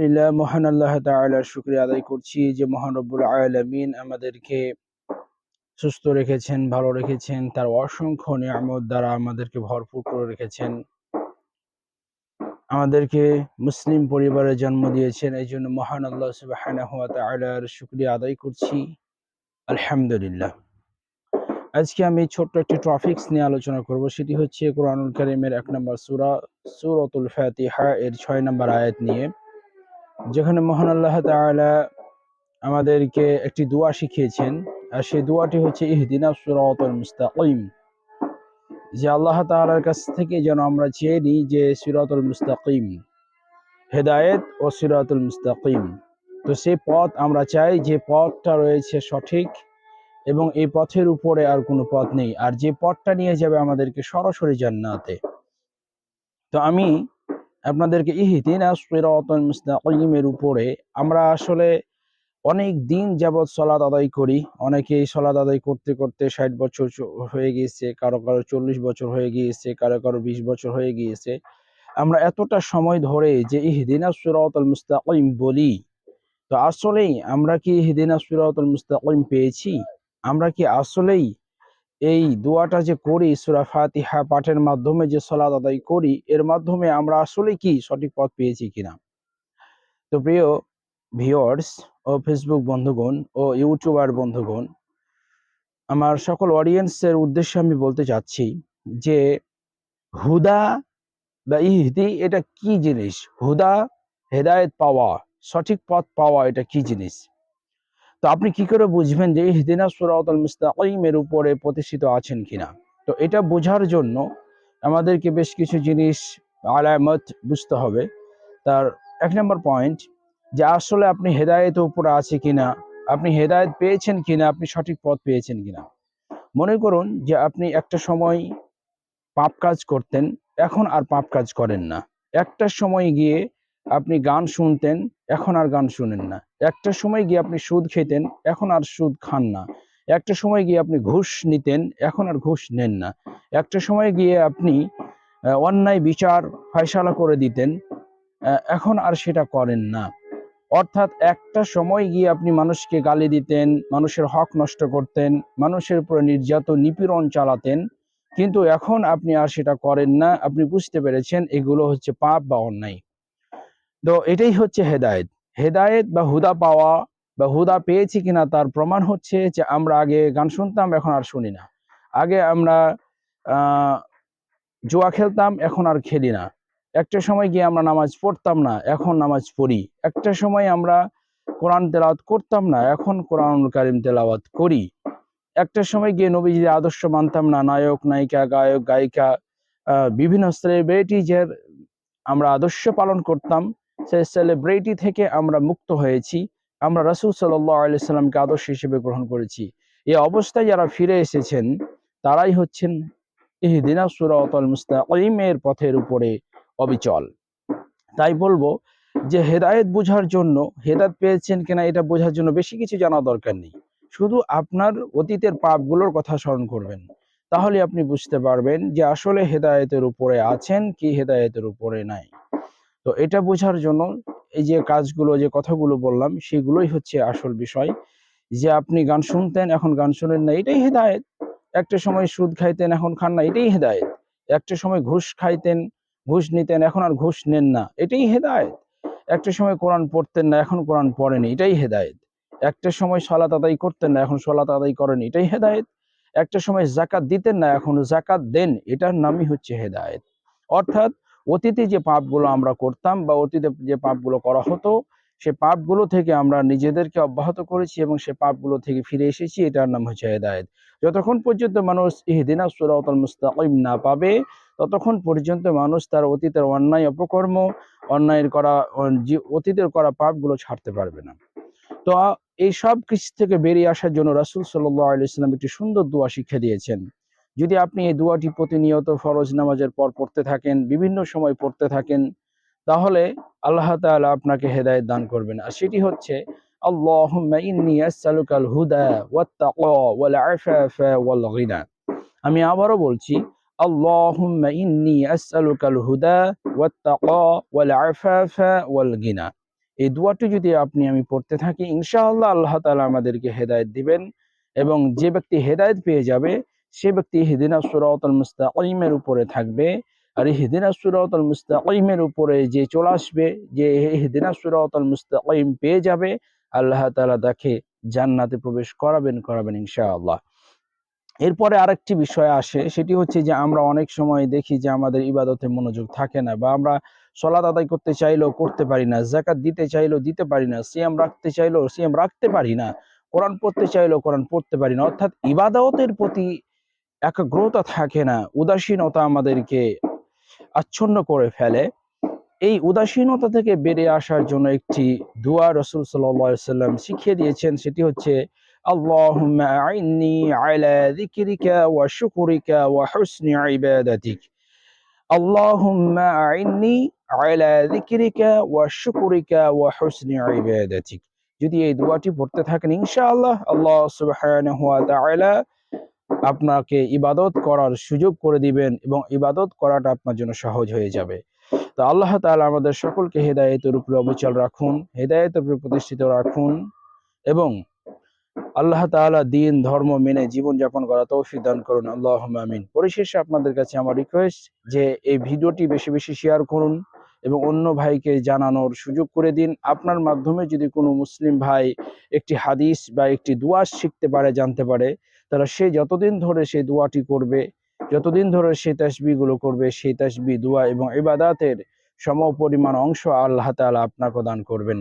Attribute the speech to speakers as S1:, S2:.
S1: আলহামদুলিল্লাহ, মহান আল্লাহ তাআলার শুকরিয়া আদায় করছি যে মহান রব্বুল আলামিন আমাদেরকে সুস্থ রেখেছেন, ভালো রেখেছেন, তার অসংখ্য নিয়ামত দ্বারা আমাদেরকে ভরপুর করে রেখেছেন। আমাদেরকে মুসলিম পরিবারে জন্ম দিয়েছেন এই জন্য মহান আল্লাহ সুবহানাহু ওয়া তাআলার শুকরিয়া আদায় করছি। আলহামদুলিল্লাহ। আজকে আমি ছোট্ট একটি টপিকস নিয়ে আলোচনা করব, সেটি হচ্ছে কোরআনুল কারীমের এক নম্বর সূরা, সূরাতুল ফাতিহা এর ছয় নম্বর আয়াত নিয়ে। যেখানে মহান আল্লাহ তাআলা আমাদেরকে একটি দোয়া শিখিয়েছেন, আর সেই দোয়াটি হচ্ছে ইহদিনা সিরাতাল মুস্তাকিম, যে আল্লাহ তাআলার কাছ থেকে যেন আমরা চেয়ে নিই যে সিরাতুল মুস্তাকিম, হেদায়েত ও সিরাতুল মুস্তাকিম। তো সেই পথ আমরা চাই, যে পথটা রয়েছে সঠিক এবং এই পথের উপরে আর কোনো পথ নেই, আর যে পথটা নিয়ে যাবে আমাদেরকে সরাসরি জান্নাতে। তো আমি আপনাদেরকে ইহদিনা সিরাতাল মুস্তাকিমের উপরে আমরা আসলে অনেক দিন যাবৎ সলাদ আদায় করি। অনেকেই সলাদ আদায় করতে করতে ষাট বছর হয়ে গিয়েছে, কারও কারও চল্লিশ বছর হয়ে গিয়েছে, কারও কারও বিশ বছর হয়ে গিয়েছে। আমরা এতটা সময় ধরে যে ইহদিনা সিরাতাল মুস্তাকিম বলি, তো আসলেই আমরা কি ইহদিনা সিরাতাল মুস্তাকিম পেয়েছি? আমরা কি আসলেই এই দোয়াটা যে করি, সুরা ফাতিহা পাঠের মাধ্যমে যে সলাদ আদায় করি, এর মাধ্যমে আমরা আসলে কি সঠিক পথ পেয়েছি কিনা? তো প্রিয় ভিউয়ার্স ও ফেসবুক বন্ধুগণ ও ইউটিউবার বন্ধুগণ, আমার সকল অডিয়েন্সের উদ্দেশ্যে আমি বলতে চাচ্ছি যে, হুদা বা ইহদি এটা কি জিনিস? হুদা, হেদায়েত পাওয়া, সঠিক পথ পাওয়া এটা কি জিনিস? তো আপনি কি করে বুঝবেন যে ইহদিনা সুরাতাল মুস্তাকিমের উপরে প্রতিষ্ঠিত আছেন কিনা? তো এটা বোঝার জন্য আমাদেরকে বেশ কিছু জিনিস, আলামত বুঝতে হবে। তার এক নম্বর পয়েন্ট যে আসলে আপনি হেদায়েতের উপরে আছে কিনা, আপনি হেদায়েত পেয়েছেন কিনা, আপনি সঠিক পথ পেয়েছেন কিনা। মনে করুন যে আপনি একটা সময় পাপ কাজ করতেন, এখন আর পাপ কাজ করেন না। একটা সময় গিয়ে আপনি গান শুনতেন, এখন আর গান শুনেন না। একটা সময় গিয়ে আপনি সুদ খেতেন, এখন আর সুদ খান না। একটা সময় গিয়ে আপনি ঘুষ নিতেন, এখন আর ঘুষ নেন না। একটা সময় গিয়ে আপনি অন্যায় বিচার, ফয়সালা করে দিতেন এখন আর সেটা করেন না। অর্থাৎ একটা সময় গিয়ে আপনি মানুষকে গালি দিতেন, মানুষের হক নষ্ট করতেন, মানুষের উপরে নির্যাতন, নিপীড়ন চালাতেন, কিন্তু এখন আপনি আর সেটা করেন না। আপনি বুঝতে পেরেছেন, এগুলো হচ্ছে পাপ বা অন্যায়। তো এটাই হচ্ছে হেদায়েত। হেদায়েত বা হুদা পাওয়া বা হুদা পেয়েছি কিনা তার প্রমাণ হচ্ছে যে আমরা আগে গান শুনতাম, এখন আর শুনি না। আগে আমরা জুয়া খেলতাম, এখন আর খেলি না। একটা সময় গিয়ে আমরা নামাজ পড়তাম না, এখন নামাজ পড়ি। একটা সময় আমরা কোরআন তেলাওয়াত করতাম না, এখন কোরআনুল কারিম তেলাওয়াত করি। একটা সময় গিয়ে নবীজির আদর্শ মানতাম না, নায়ক, নায়িকা, গায়ক, গায়িকা বিভিন্ন সেলিব্রিটিজের আমরা আদর্শ পালন করতাম। সেই সেলিব্রিটি থেকে আমরা মুক্ত হয়েছি। আমরা রাসূল সাল্লাল্লাহু আলাইহি সাল্লামকে আদর্শ হিসেবে গ্রহণ করেছি। এই অবস্থায় যারা ফিরে এসেছেন, তারাই হচ্ছেন ইহদিনা সুরাতাল মুস্তাকিমের পথের উপরে অবিচল। তাই বলব যে হেদায়েত বোঝার জন্য, হেদায়ত পেয়েছেন কিনা এটা বোঝার জন্য বেশি কিছু জানা দরকার নেই। শুধু আপনার অতীতের পাপগুলোর কথা স্মরণ করবেন। তাহলে আপনি বুঝতে পারবেন যে আসলে হেদায়েতের উপরে আছেন কি হেদায়েতের উপরে নাই। তো এটা বোঝার জন্য এই যে কাজগুলো, যে কথাগুলো বললাম, সেগুলোই হচ্ছে আসল বিষয়। যে আপনি গান শুনতেন, এখন গান শুনেন না, এটাই হেদায়েত। একটা সময় সুদ খাইতেন, এখন খান না, এটাই হেদায়েত। একটা সময় ঘুষ খাইতেন, ঘুষ নিতেন, এখন আর ঘুষ নেন না, এটাই হেদায়েত। একটা সময় কোরআন পড়তেন না, এখন কোরআন পড়েন, এটাই হেদায়েত। একটা সময় সলাত আদায় করতেন না, এখন সলাত আদায় করেন, এটাই হেদায়েত। একটা সময় জাকাত দিতেন না, এখন জাকাত দেন, এটার নামই হচ্ছে হেদায়েত। অর্থাৎ অতীতে যে পাপগুলো আমরা করতাম বা অতীতে যে পাপগুলো করা হতো, সে পাপগুলো থেকে আমরা নিজেদেরকে অব্যাহত করেছি এবং সে পাপগুলো থেকে ফিরে এসেছি, এটার নাম হচ্ছে হেদায়েত। যতক্ষণ পর্যন্ত মানুষ ইহদিনা সুরাতাল মুস্তাকিম না পাবে, ততক্ষণ পর্যন্ত মানুষ তার অতীতের অন্যায় অপকর্ম, অন্যায়ের করা অতীতের করা পাপগুলো ছাড়তে পারবে না। তো এই সব কিছু থেকে বেরিয়ে আসার জন্য রাসূল সাল্লাল্লাহু আলাইহি সাল্লাম একটি সুন্দর দোয়া শিক্ষা দিয়েছেন। যদি আপনি এই দোয়াটি প্রতিনিয়ত ফরজ নামাজের পর পড়তে থাকেন, বিভিন্ন সময় পড়তে থাকেন, তাহলে আল্লাহ তাআলা আপনাকে হেদায়েত দান করবেন। আর সেটি হচ্ছে আমি আবারও বলছি এই দোয়াটি যদি আপনি, আমি পড়তে থাকি, ইনশাআল্লাহ আল্লাহ তাআলা আমাদেরকে হেদায়েত দিবেন এবং যে ব্যক্তি হেদায়েত পেয়ে যাবে সে ব্যক্তি হিদিনা সুরাতুল মুস্তাকিমের উপরে থাকবে। আর হিদিনা সুরাতুল মুস্তাকিমের উপরে যে চলে আসবে, যে হিদিনা সুরাতুল মুস্তাকিম পেয়ে যাবে, আল্লাহ তাআলা তাকে জান্নাতে প্রবেশ করাবেন করাবেন ইনশাআল্লাহ। এরপরে আরেকটি বিষয় আসে, সেটি হচ্ছে যে আমরা অনেক সময় দেখি যে আমাদের ইবাদতে মনোযোগ থাকে না বা আমরা সলাত আদায় করতে চাইলেও করতে পারি না জাকাত দিতে চাইলেও দিতে পারি না, সিয়াম রাখতে চাইলেও সিয়াম রাখতে পারি না, কোরআন পড়তে চাইলেও কোরআন পড়তে পারি না। অর্থাৎ ইবাদতের প্রতি একাগ্রতা থাকে না, উদাসীনতা আমাদেরকে আচ্ছন্ন করে ফেলে। এই উদাসীনতা থেকে বেরে আসার জন্য একটি দুয়া রসুল সাল্লাম শিখিয়ে দিয়েছেন, সেটি হচ্ছে যদি এই দোয়াটি পড়তে থাকেন, ইনশাআল্লাহ আল্লাহ সুবাহ আপনাকে ইবাদত করার সুযোগ করে দিবেন এবং ইবাদত করাটা আপনার জন্য সহজ হয়ে যাবে। তো আল্লাহ তাআলা আমাদের সকলকে হেদায়েতের উপরে অবিচল রাখুন, হেদায়েতের উপরে প্রতিষ্ঠিত রাখুন এবং আল্লাহ তাআলা দিন, ধর্ম মেনে জীবন যাপন করা তৌফিক দান করুন। আল্লাহ আমিন। পরিশেষে আপনাদের কাছে আমার রিকোয়েস্ট যে এই ভিডিওটি বেশি বেশি শেয়ার করুন এবং অন্য ভাইকে জানানোর সুযোগ করে দিন। আপনার মাধ্যমে যদি কোনো মুসলিম ভাই একটি হাদিস বা একটি দোয়া শিখতে পারে, জানতে পারে তাহলে সে যতদিন ধরে সেই দোয়াটি করবে, যতদিন ধরে সেই তাসবিগুলো করবে সেই তাসবি দোয়া এবং ইবাদাতের সম পরিমাণ অংশ আল্লাহ তালা আপনাকে দান করবেন।